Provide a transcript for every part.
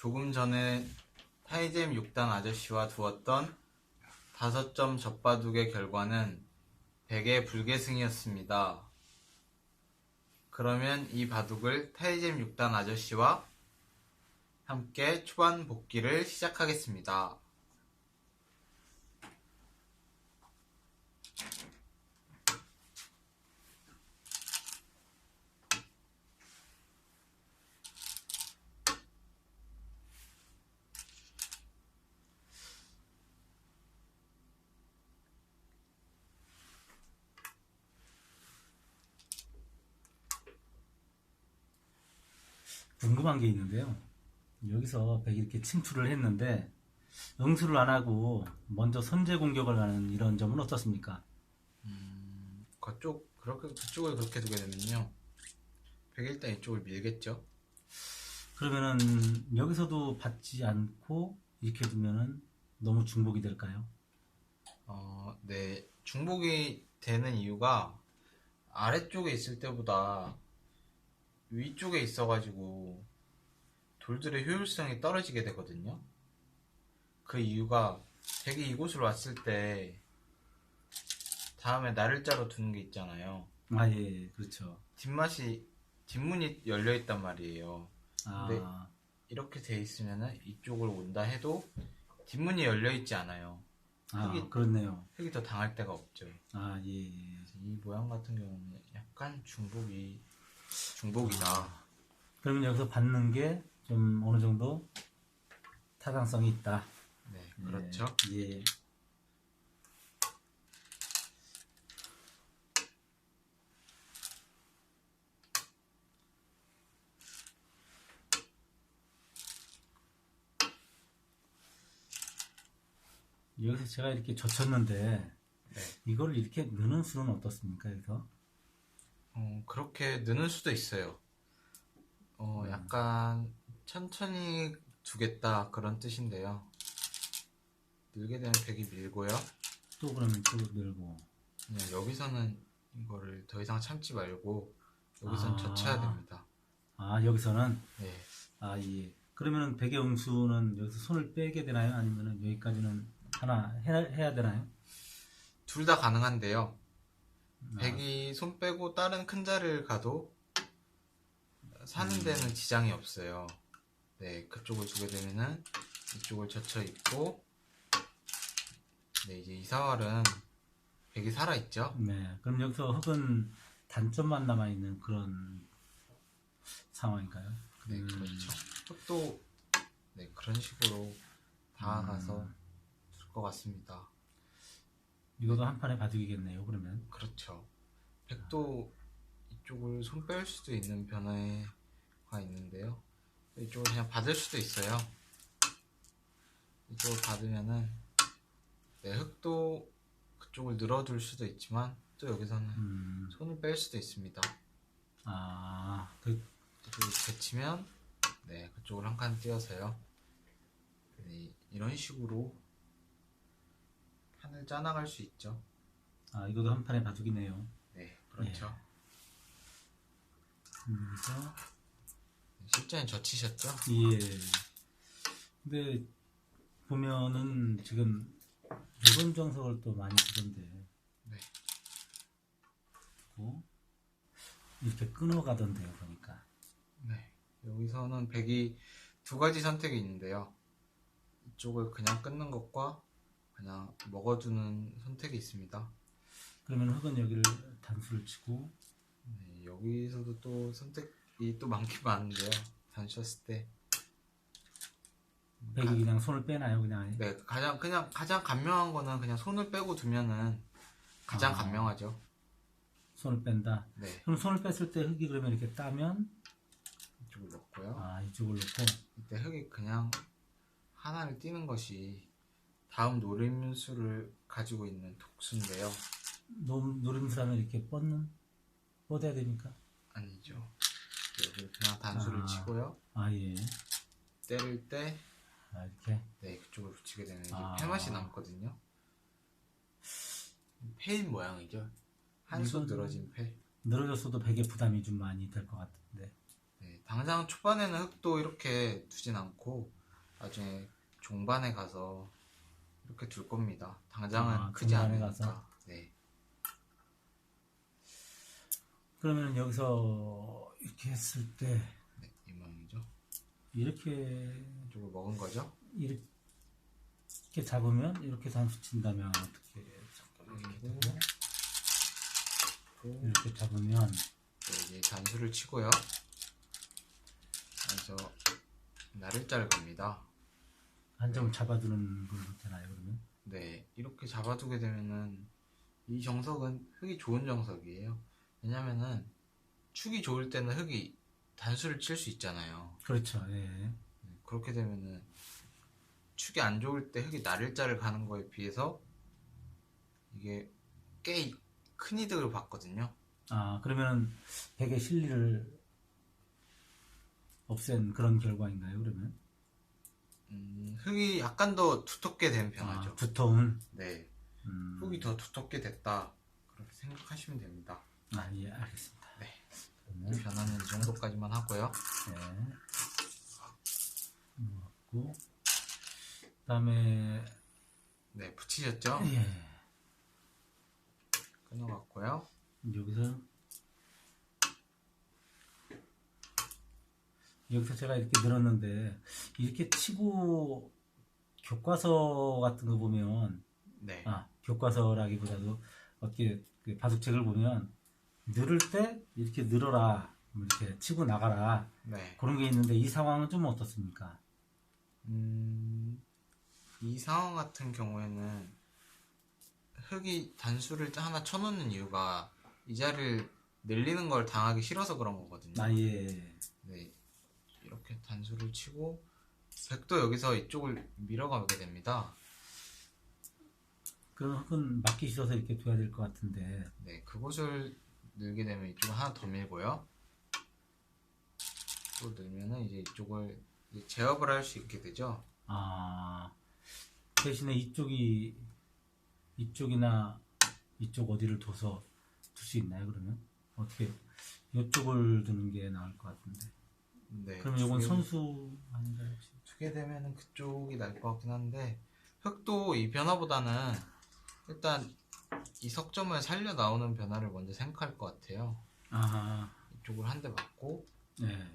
조금 전에 타이잼 6단 아저씨와 두었던 5점 젖바둑의 결과는 백의 불계승이었습니다. 그러면 이 바둑을 타이잼 6단 아저씨와 함께 초반 복귀를 시작하겠습니다. 궁금한 게 있는데요. 여기서 백이 이렇게 침투를 했는데 응수를 안 하고 먼저 선제 공격을 하는 이런 점은 어떻습니까? 그쪽 그렇게 그쪽을 그렇게 두게 되면요. 백이 일단 이쪽을 밀겠죠. 그러면은 여기서도 받지 않고 이렇게 두면은 너무 중복이 될까요? 어, 네. 중복이 되는 이유가 아래쪽에 있을 때보다 위쪽에 있어가지고 돌들의 효율성이 떨어지게 되거든요. 그 이유가 백이 이곳으로 왔을 때 다음에 나를 자로 두는 게 있잖아요. 아, 예, 그렇죠. 뒷맛이 뒷문이 열려 있단 말이에요. 아, 네. 이렇게 돼 있으면은 이쪽을 온다 해도 뒷문이 열려 있지 않아요. 아, 여기- 그렇네요. 획이 더 당할 데가 없죠. 아, 예, 예. 이 모양 같은 경우는 약간 중복이 중복이다. 그러면 여기서 받는 게 좀 어느 정도 타당성이 있다. 네, 그렇죠. 예. 예. 여기서 제가 이렇게 젖혔는데 네. 이걸 이렇게 넣는 수는 어떻습니까? 여기서 어, 그렇게 느는 수도 있어요. 어, 약간 천천히 두겠다 그런 뜻인데요. 늘게 되면 백이 밀고요. 또 그러면 또 늘고 그냥 여기서는 이거를 더 이상 참지 말고 여기선 아. 젖혀야 됩니다. 아 여기서는 네. 아 예. 그러면은 백의 응수는 여기서 손을 빼게 되나요? 아니면은 여기까지는 하나 해야, 해야 되나요? 둘 다 가능한데요. 아, 백이 손 빼고 다른 큰 자리를 가도 사는 음. 데는 지장이 없어요. 네, 그쪽을 두게 되면은 이쪽을 젖혀 있고, 네, 이제 이사활은 백이 살아있죠? 네. 그럼 여기서 흙은 단점만 남아 있는 그런 상황인가요? 네, 음, 그렇죠. 흙도, 네, 그런 식으로 다가가서 음. 둘것 같습니다. 이것도 한 판의 바둑이겠네요. 그러면 그렇죠. 백도 이쪽을 손 뺄 수도 있는 변화가 있는데요. 이쪽을 그냥 받을 수도 있어요. 이쪽을 받으면은 네, 흙도 그쪽을 늘어둘 수도 있지만 또 여기서는 음, 손을 뺄 수도 있습니다. 아, 그, 그리고 제치면 네 그쪽을 한 칸 띄어서요. 네, 이런 식으로 판을 짜나갈 수 있죠. 아 이것도 한 판의 바둑이네요. 네 그렇죠. 그래서 실전에 젖히셨죠? 예. 근데 보면은 지금 일본 정석을 또 많이 쓰던데. 네. 고 이렇게 끊어가던데요 보니까. 네. 여기서는 백이 두 가지 선택이 있는데요. 이쪽을 그냥 끊는 것과 그냥 먹어두는 선택이 있습니다. 그러면 흙은 여기를 단수를 치고 네, 여기서도 또 선택이 또 많긴 많은데요. 단셨을 때. 백이 그냥 손을 빼나요 그냥? 네, 가장 그냥 가장 간명한 거는 그냥 손을 빼고 두면은 가장 아. 간명하죠. 손을 뺀다. 네, 그럼 손을 뺐을 때 흙이 그러면 이렇게 따면 이쪽을 넣고요. 아 이쪽을 놓고 이때 흙이 그냥 하나를 띄는 것이 다음 노림수를 가지고 있는 독수인데요. 노, 노림수라면 이렇게 뻗는 뻗어야 됩니까? 아니죠. 여기 그냥 단수를 아. 치고요. 아 예. 때릴 때, 아 이렇게 네, 그쪽을 붙이게 되면 이제 아. 폐맛이 남거든요. 폐인 모양이죠. 한수 이건- 늘어진 폐. 늘어졌어도 백의 부담이 좀 많이 될 것 같은데. 네, 당장 초반에는 흙도 이렇게 두진 않고 나중에 종반에 가서 이렇게 둘 겁니다. 당장은 아, 크지 않으니까. 가서? 네. 그러면 여기서 이렇게 했을 때 네, 이 모양이죠. 이렇게 이쪽을 먹은 거죠. 이렇게 잡으면 이렇게 단수 친다면 어떻게 잠깐 이렇게 그리고 되고 또 이렇게 잡으면 네, 이제 단수를 치고요. 그래서 나를 짤 겁니다. 한 점을 잡아두는 걸로 되나요 그러면? 네, 이렇게 잡아두게 되면은 이 정석은 흙이 좋은 정석이에요. 왜냐면은 축이 좋을 때는 흙이 단수를 칠 수 있잖아요. 그렇죠. 예. 네, 그렇게 되면은 축이 안 좋을 때 흙이 나를자를 가는 거에 비해서 이게 꽤 큰 이득을 받거든요. 아 그러면 백의 실리를 없앤 그런 결과인가요 그러면? 음, 흙이 약간 더 두텁게 된 변화죠. 아, 두터운. 네, 음, 흙이 더 두텁게 됐다. 그렇게 생각하시면 됩니다. 아, 예, 알겠습니다. 네. 그러면, 이 변화는 이 정도까지만 하고요. 네. 넣었고, 그 다음에, 네, 붙이셨죠? 예, 끊어갔고요. 여기서, 여기서 제가 이렇게 늘었는데, 이렇게 치고, 교과서 같은 거 보면, 네, 아, 교과서라기보다도 어떻게 그 바둑책을 보면 늘을 때 이렇게 늘어라 뭐 이렇게 치고 나가라 네. 그런 게 있는데 이 상황은 좀 어떻습니까? 음, 이 상황 같은 경우에는 흙이 단수를 하나 쳐놓는 이유가 이 자리를 늘리는 걸 당하기 싫어서 그런 거거든요. 아 예 네, 이렇게 단수를 치고 백도 여기서 이쪽을 밀어가게 됩니다. 그런 흙은 맞기 싫어서 이렇게 둬야 될 것 같은데 네, 그곳을 늘게 되면 이쪽을 하나 더 밀고요. 또 늘면은 이제 이쪽을 이제 제압을 할 수 있게 되죠. 아 대신에 이쪽이 이쪽이나 이쪽 어디를 둬서 둘 수 있나요 그러면 어떻게 이쪽을 두는 게 나을 것 같은데 네. 그러면 이건 두개- 선수 아닌가요 혹시? 두게 되면은 그쪽이 날 것 같긴 한데 흙도 이 변화보다는 일단 이 석점을 살려 나오는 변화를 먼저 생각할 것 같아요. 아 이쪽을 한 대 맞고 네.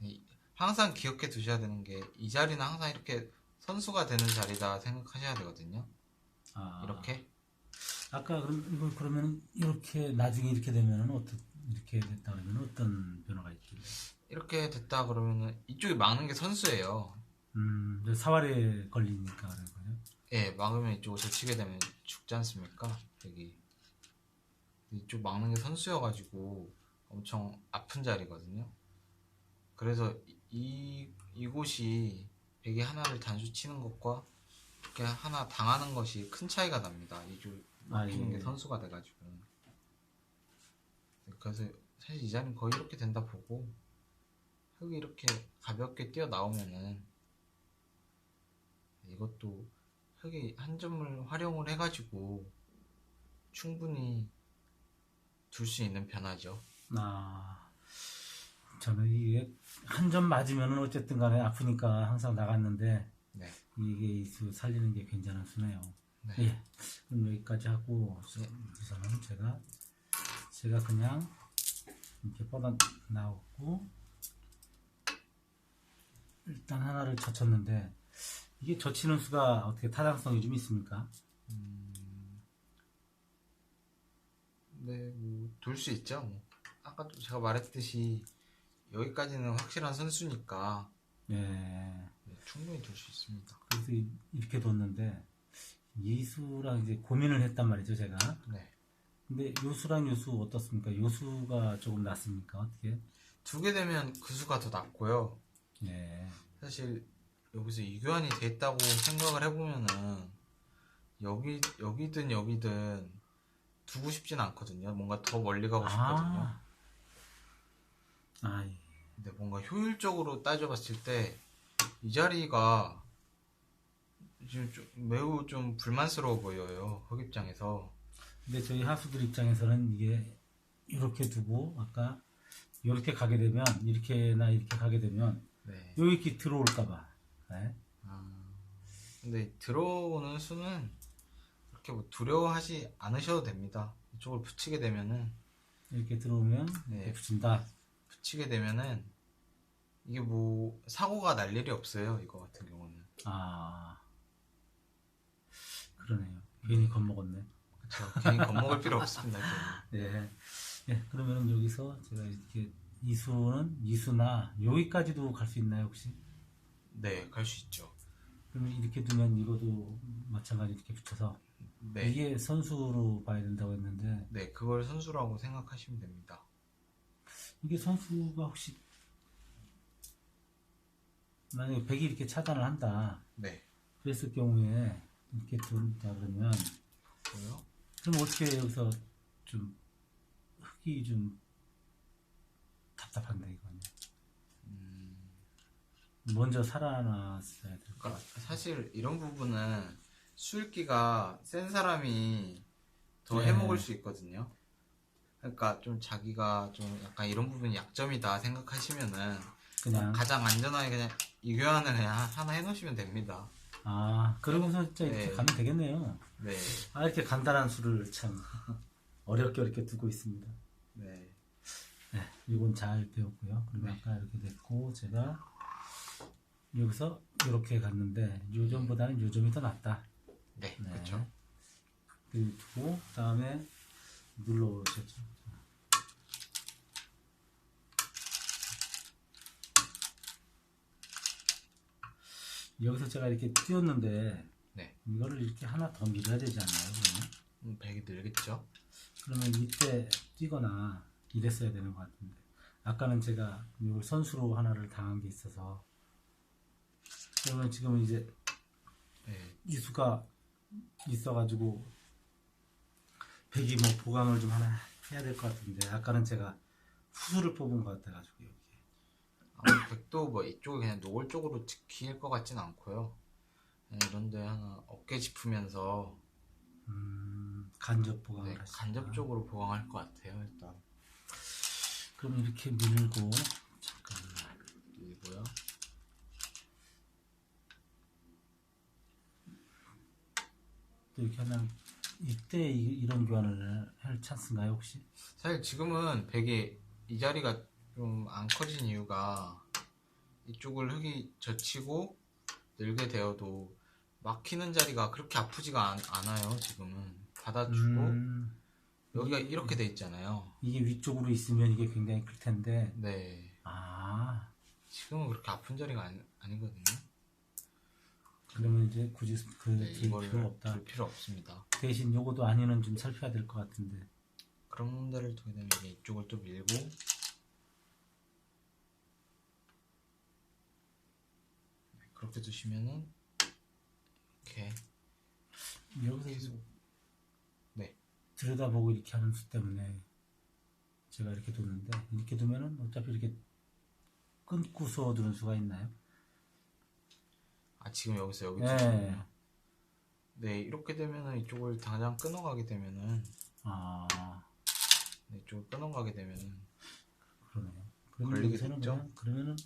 이- 항상 기억해 두셔야 되는 게 이 자리는 항상 이렇게 선수가 되는 자리다 생각하셔야 되거든요. 아, 이렇게 아까 그럼 이거 그러면 이렇게 나중에 이렇게 되면은 어떻 이렇게 됐다 그러면 어떤 변화가 있길래? 이렇게 됐다 그러면은 이쪽이 막는 게 선수예요. 음, 사활에 걸리니까 그런 거요. 예, 막으면 이쪽을 제치게 되면 죽지 않습니까? 여기 이쪽 막는 게 선수여가지고 엄청 아픈 자리거든요. 그래서 이 이곳이 베개 하나를 단수 치는 것과 이렇게 하나 당하는 것이 큰 차이가 납니다. 이쪽 막히는 아, 게 예. 선수가 돼가지고 그래서 사실 이 자리는 거의 이렇게 된다 보고 흙이 이렇게 가볍게 뛰어 나오면은 이것도 흙이 한 점을 활용을 해가지고 충분히 둘 수 있는 변화죠. 아, 저는 이게 한 점 맞으면은 어쨌든 간에 아프니까 항상 나갔는데 네. 이게 이수 살리는 게 괜찮은 수네요. 네. 예. 그럼 여기까지 하고 예. 여기서는 제가 제가 그냥 이렇게 뻗어 나오고 일단 하나를 젖혔는데 이게 젖히는 수가 어떻게 타당성이 좀 있습니까? 네, 뭐, 둘 수 있죠. 뭐. 아까도 제가 말했듯이 여기까지는 확실한 선수니까 예. 네, 충분히 둘 수 있습니다. 그래서 이- 이렇게 뒀는데 이수랑 이제 고민을 했단 말이죠 제가. 네. 근데 요수랑 요수 어떻습니까? 요수가 조금 낫습니까? 어떻게? 두게 되면 그 수가 더 낫고요. 예. 사실 여기서 이교환이 됐다고 생각을 해보면은 여기 여기든 여기든 두고 싶진 않거든요. 뭔가 더 멀리 가고 싶거든요. 아. 아, 예. 근데 뭔가 효율적으로 따져봤을 때 이 자리가 지금 좀 매우 좀 불만스러워 보여요. 흑 입장에서. 근데 저희 하수들 입장에서는 이게 이렇게 두고 아까 이렇게 가게 되면 이렇게나 이렇게 가게 되면 네. 이렇게 들어올까봐. 네? 아, 근데 들어오는 수는 그렇게 뭐 두려워하지 않으셔도 됩니다. 이쪽을 붙이게 되면은 이렇게 들어오면 네. 이렇게 붙인다. 붙이게 되면은 이게 뭐 사고가 날 일이 없어요. 이거 같은 경우는. 아 그러네요. 괜히 겁먹었네. 그렇죠. 괜히 겁먹을 필요 없습니다. 예. 예, 그러면은 여기서 제가 이렇게 이수는 이수나 여기까지도 갈 수 있나요 혹시? 네, 갈 수 있죠. 그러면 이렇게 두면 이거도 마찬가지 이렇게 붙여서 네, 이게 선수로 봐야 된다고 했는데 네, 그걸 선수라고 생각하시면 됩니다. 이게 선수가 혹시 만약에 백이 이렇게 차단을 한다 네, 그랬을 경우에 이렇게 둔다 그러면 보여? 그럼 어떻게 여기서 좀 흙이 좀 답답한데 이거는 음, 먼저 살아났어야 될것 그러니까 같아. 사실 이런 부분은 술기가 센 사람이 더 네. 해먹을 수 있거든요. 그러니까 좀 자기가 좀 약간 이런 부분이 약점이다 생각하시면은 그냥 가장 안전하게 그냥 이 교환을 그냥 하나 해놓으시면 됩니다. 아 그러고서 진짜 이렇게 네. 가면 되겠네요. 네, 아 이렇게 간단한 수를 참 어렵게 어렵게 두고 있습니다. 네, 네, 이건 잘 배웠고요. 그러면 네. 아까 이렇게 됐고 제가 여기서 이렇게 갔는데 요점보다는 요점이 더 낫다. 네, 네. 그렇죠. 그리고 두고 그다음에 눌러 오셨죠. 여기서 제가 이렇게 띄웠는데 네, 이거를 이렇게 하나 더 밀어야 되지 않나요? 그러면? 음, 백이 늘겠죠. 그러면 이때 뛰거나 이랬어야 되는 것 같은데 아까는 제가 이걸 선수로 하나를 당한 게 있어서 그러면 지금 이제 네, 이수가 있어가지고 백이 뭐 보강을 좀 하나 해야 될 것 같은데 아까는 제가 후수를 뽑은 것 같아가지고 여기 아마 백도 뭐 이쪽이 그냥 노골 쪽으로 지킬 것 같진 않고요. 이런데 하나 어깨 짚으면서 음, 간접 보강을 네. 간접적으로 보강할 것 같아요. 일단 그럼 이렇게 밀고 잠깐만 밀고요. 또 이렇게 하면 이때 이, 런 교환을 할 찬스인가요 혹시? 사실 지금은 백이 이 자리가 좀 안 커진 이유가 이쪽을 흙이 젖히고 늘게 되어도 막히는 자리가 그렇게 아프지가 않, 않아요. 지금은 받아주고 음, 여기가 이렇게 돼 있잖아요. 이게 위쪽으로 있으면 이게 굉장히 클 텐데 네, 아 지금은 그렇게 아픈 자리가 아니, 아니거든요. 그러면 이제 굳이 그 네, 들 이걸 필요 없다. 둘 필요 없습니다. 대신 요거도 아니는 좀 살펴야 될 것 같은데 그런 데를 되면 이제 이쪽을 또 밀고 네, 그렇게 두시면은 이렇게 여기서 계속 네, 들여다보고 이렇게 하는 수 때문에 제가 이렇게 뒀는데 이렇게 두면은 어차피 이렇게 끊고서 두는 수가 있나요? 아 지금 여기서 여기 네. 두시면요. 네, 이렇게 되면은 이쪽을 당장 끊어가게 되면은 아 네, 이쪽을 끊어가게 되면은 그러네요. 그러면 여기서는? 그냥 그러면은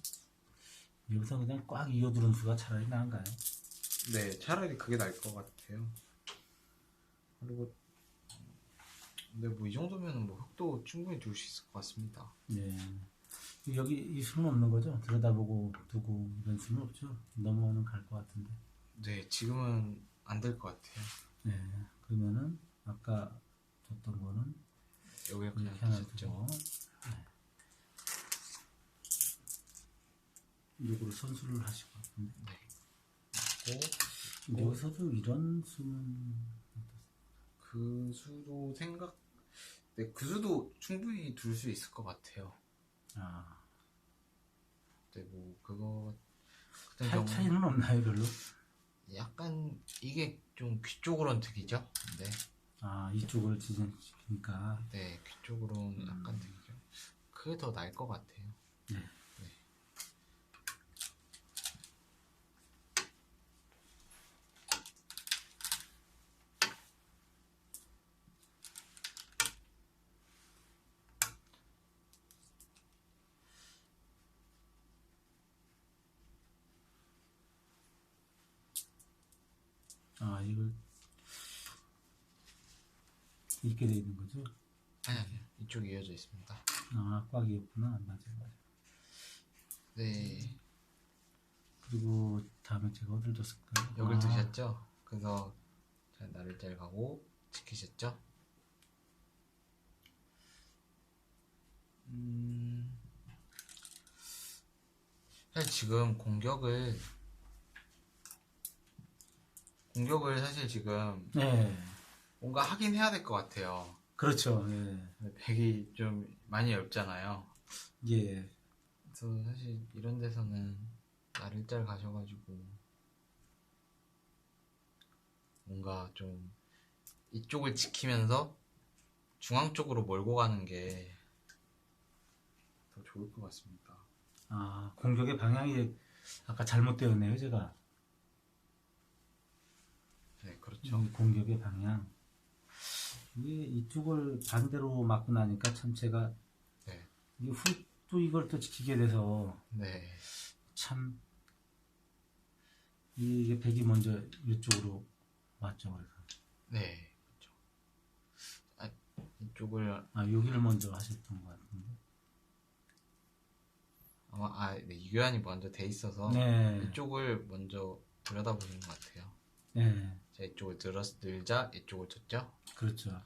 여기서 그냥 꽉 이어두는 수가 차라리 나은가요? 네, 차라리 그게 나을 것 같아요. 그리고 근데 뭐 이 정도면은 뭐 흙도 충분히 둘 수 있을 것 같습니다. 네. 여기 이 수는 없는 거죠? 들여다보고 두고 이런 수는 없죠? 넘어오는 갈 것 같은데. 네, 지금은 안 될 것 같아요. 네. 그러면은 아까 뒀던 거는 여기를 그냥 이렇게 하나. 두고 네. 요거를 선수를 하실 것 같은데. 네. 그리고 여기서도 이런 수는 그 수도 생각, 네, 그 수도 충분히 둘 수 있을 것 같아요. 아, 네, 뭐 그거 같은 차, 경우 차이는 없나요 별로? 약간 이게 좀 귀 쪽으로는 득이죠. 네, 아 이쪽을 지정시키니까 네, 귀 쪽으로는 음. 약간 득이죠. 그게 더 나을 것 같아요. 네. 아, 이걸 이렇게 돼 아니 아니 이쪽이 이어져 있습니다. 아, 꽉이었구나. 맞아요, 맞아요. 네 그리고 다음에 제가 어디를 뒀을까요? 여길 아, 두셨죠? 그래서 잘 나를 잘 가고 지키셨죠? 음 사실 지금 공격을 공격을 사실 지금 네, 뭔가 하긴 해야 될 것 같아요. 그렇죠. 예, 백이 좀 많이 얇잖아요. 예, 그래서 사실 이런 데서는 나를 잘 가셔가지고 뭔가 좀 이쪽을 지키면서 중앙 쪽으로 몰고 가는 게 더 좋을 것 같습니다. 아, 공격의 방향이 아까 잘못되었네요, 제가. 네, 그렇죠. 이 공격의 방향. 이게 이쪽을 반대로 맞고 나니까 참 제가 네, 이 후, 또 이걸 또 지키게 돼서 네, 참 이게 백이 먼저 이쪽으로 왔죠, 그래서. 네, 그렇죠. 아, 이쪽을 아, 여기를 먼저 하셨던 것 같은데. 아마 아, 네, 유연이 먼저 돼 있어서 네. 이쪽을 먼저 들여다보는 것 같아요. 네, 자, 이쪽을 들어서 늘자 이쪽을 쳤죠. 그렇죠.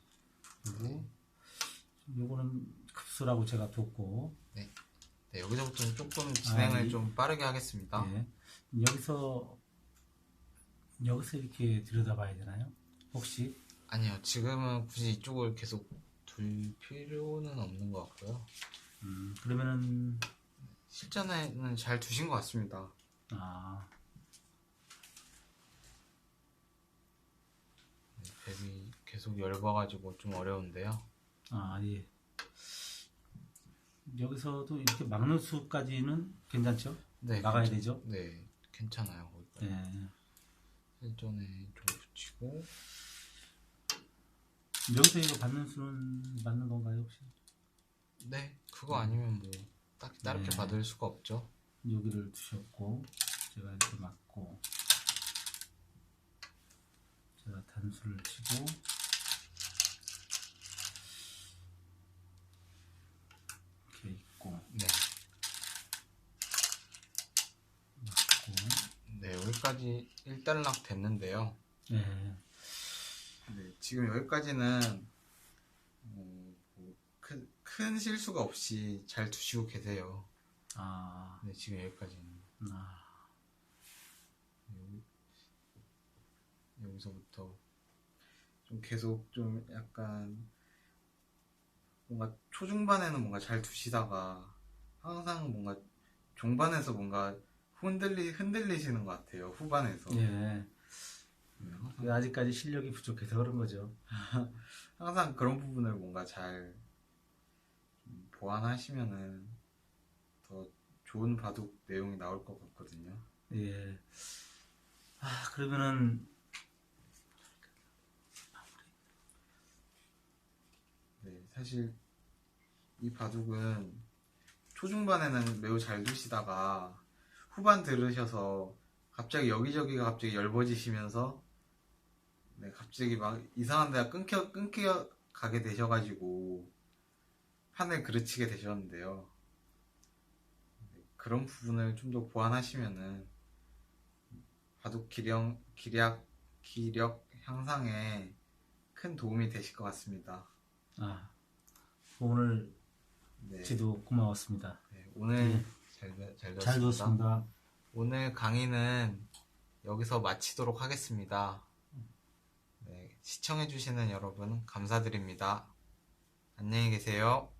그리고 요거는 급수라고 제가 뒀고, 네, 여기서부터는 조금 진행을 아, 이- 좀 빠르게 하겠습니다. 예. 여기서 여기서 이렇게 들여다봐야 되나요? 혹시? 아니요, 지금은 굳이 이쪽을 계속 둘 필요는 없는 것 같고요. 음, 그러면은 실전에는 잘 두신 것 같습니다. 아, 네, 뱀이 계속 열봐가지고 좀 어려운데요. 아 예. 여기서도 이렇게 막는 수까지는 괜찮죠? 네, 막아야 괜찮- 되죠? 네, 괜찮아요. 거기까지. 네. 실전에 좀 붙이고 여기서 이거 받는 수는 맞는 건가요 혹시? 네, 그거 아니면 뭐 딱히 다르게 네. 받을 수가 없죠. 여기를 두셨고 제가 이렇게 맞고 제가 단수를 치고 이렇게 있고 네, 맞고 네 여기까지 1단락 됐는데요. 네. 네, 지금 여기까지는 어, 뭐 큰, 큰 실수가 없이 잘 두시고 계세요. 아, 네, 지금 여기까지는 아, 여기, 여기 서부터 좀 계속 좀 약간 뭔가 초중반에는 뭔가 잘 두시다가 항상 뭔가 종반에서 뭔가 흔들리 흔들리시는 것 같아요. 후반에서 예. 네, 아직까지 실력이 부족해서 그런 거죠. 항상 그런 부분을 뭔가 잘좀 보완하시면은 더 좋은 바둑 내용이 나올 것 같거든요. 예. 아, 그러면은 네, 사실 이 바둑은 초중반에는 매우 잘 두시다가 후반 들으셔서 갑자기 여기저기가 갑자기 얇아지시면서 네, 갑자기 막 이상한 데가 끊겨 끊겨 가게 되셔가지고 판을 그르치게 되셨는데요. 네, 그런 부분을 좀 더 보완하시면은 바둑 기량 기략 기력 향상에 큰 도움이 되실 것 같습니다. 아, 오늘 네. 지도 고마웠습니다. 네, 오늘 네. 잘, 잘, 잘 들었습니다. 들었습니다. 오늘 강의는 여기서 마치도록 하겠습니다. 네, 시청해주시는 여러분 감사드립니다. 안녕히 계세요.